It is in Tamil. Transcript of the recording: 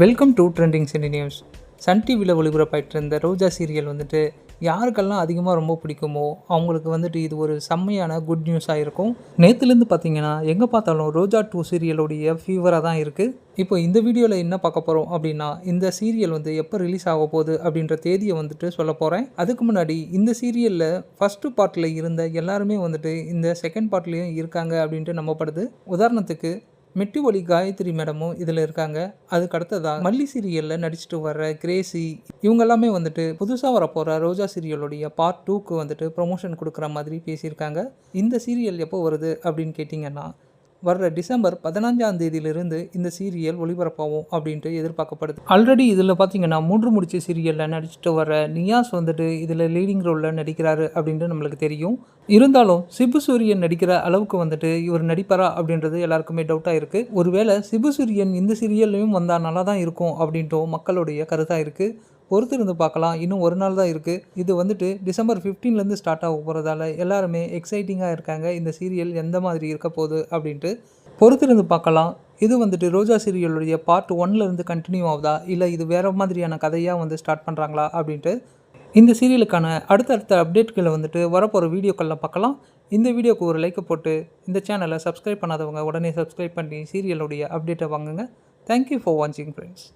Welcome to trending cine news Sun டிவியில் ஒளிபரப்பாயிட்டு இருந்த ரோஜா சீரியல் வந்துட்டு யாருக்கெல்லாம் அதிகமாக ரொம்ப பிடிக்குமோ அவங்களுக்கு வந்துட்டு இது ஒரு செம்மையான குட் நியூஸாக இருக்கும். நேற்றுலேருந்து பார்த்தீங்கன்னா எங்கே பார்த்தாலும் ரோஜா டூ சீரியலுடைய ஃபீவராக தான் இருக்குது இப்போ இந்த வீடியோவில் என்ன பார்க்க போகிறோம் அப்படின்னா இந்த சீரியல் வந்து எப்போ ரிலீஸ் ஆக போகுது அப்படின்ற தேதியை வந்துட்டு சொல்ல போகிறேன் அதுக்கு முன்னாடி இந்த சீரியலில் ஃபஸ்ட்டு பார்ட்டில் இருந்த எல்லாருமே வந்துட்டு இந்த செகண்ட் பார்ட்லேயும் இருக்காங்க அப்படின்ட்டு நம்பப்படுது. உதாரணத்துக்கு மெட்டி ஒலி காயத்ரி மேடமும் இதில் இருக்காங்க. அதுக்கு அடுத்ததாக மல்லி சீரியலில் நடிச்சுட்டு வர்ற கிரேசி இவங்க எல்லாமே வந்துட்டு புதுசாக வரப்போகிற ரோஜா சீரியலுடைய பார்ட் டூக்கு வந்துட்டு ப்ரொமோஷன் கொடுக்குற மாதிரி பேசியிருக்காங்க. இந்த சீரியல் எப்போ வருது அப்படின்னு கேட்டிங்கன்னா வர்ற டிசம்பர் பதினஞ்சாம் தேதியிலிருந்து இந்த சீரியல் ஒளிபரப்பாகும் அப்படின்ட்டு எதிர்பார்க்கப்படுது. ஆல்ரெடி இதில் பார்த்தீங்கன்னா மூன்று முடிச்ச சீரியலில் நடிச்சுட்டு வர நியாஸ் வந்துட்டு இதில் லீடிங் ரோலில் நடிக்கிறாரு அப்படின்ட்டு நம்மளுக்கு தெரியும். இருந்தாலும் சிபு சூரியன் நடிக்கிற அளவுக்கு வந்துட்டு இவர் நடிப்பாரா அப்படின்றது எல்லாருக்குமே டவுட்டாக இருக்குது ஒருவேளை சிபு சூரியன் இந்த சீரியல்லையும் வந்தால் நல்லா தான் இருக்கும் அப்படின்ட்டும் மக்களுடைய கருத்தாக இருக்குது பொறுத்து இருந்து பார்க்கலாம். இன்னும் ஒரு நாள் தான் இருக்குது இது வந்துட்டு டிசம்பர் ஃபிஃப்டீன்லேருந்து ஸ்டார்ட் ஆக போகிறதால எல்லாருமே எக்ஸைட்டிங்காக இருக்காங்க. இந்த சீரியல் எந்த மாதிரி இருக்க போகுது அப்படின்ட்டு பொறுத்திருந்து பார்க்கலாம். இது வந்துட்டு ரோஜா சீரியலுடைய பார்ட் ஒன்லேருந்து கண்டினியூ ஆகுதா? இல்லை இது வேறு மாதிரியான கதையாக வந்து ஸ்டார்ட் பண்ணுறாங்களா அப்படின்ட்டு இந்த சீரியலுக்கான அடுத்தடுத்த அப்டேட்களை வந்துட்டு வரப்போகிற வீடியோக்களில் பார்க்கலாம். இந்த வீடியோக்கு ஒரு லைக்கை போட்டு இந்த சேனலை சப்ஸ்கிரைப் பண்ணாதவங்க உடனே சப்ஸ்கிரைப் பண்ணி சீரியலுடைய அப்டேட்டை வாங்குங்க. தேங்க்யூ ஃபார் வாட்சிங் ஃப்ரெண்ட்ஸ்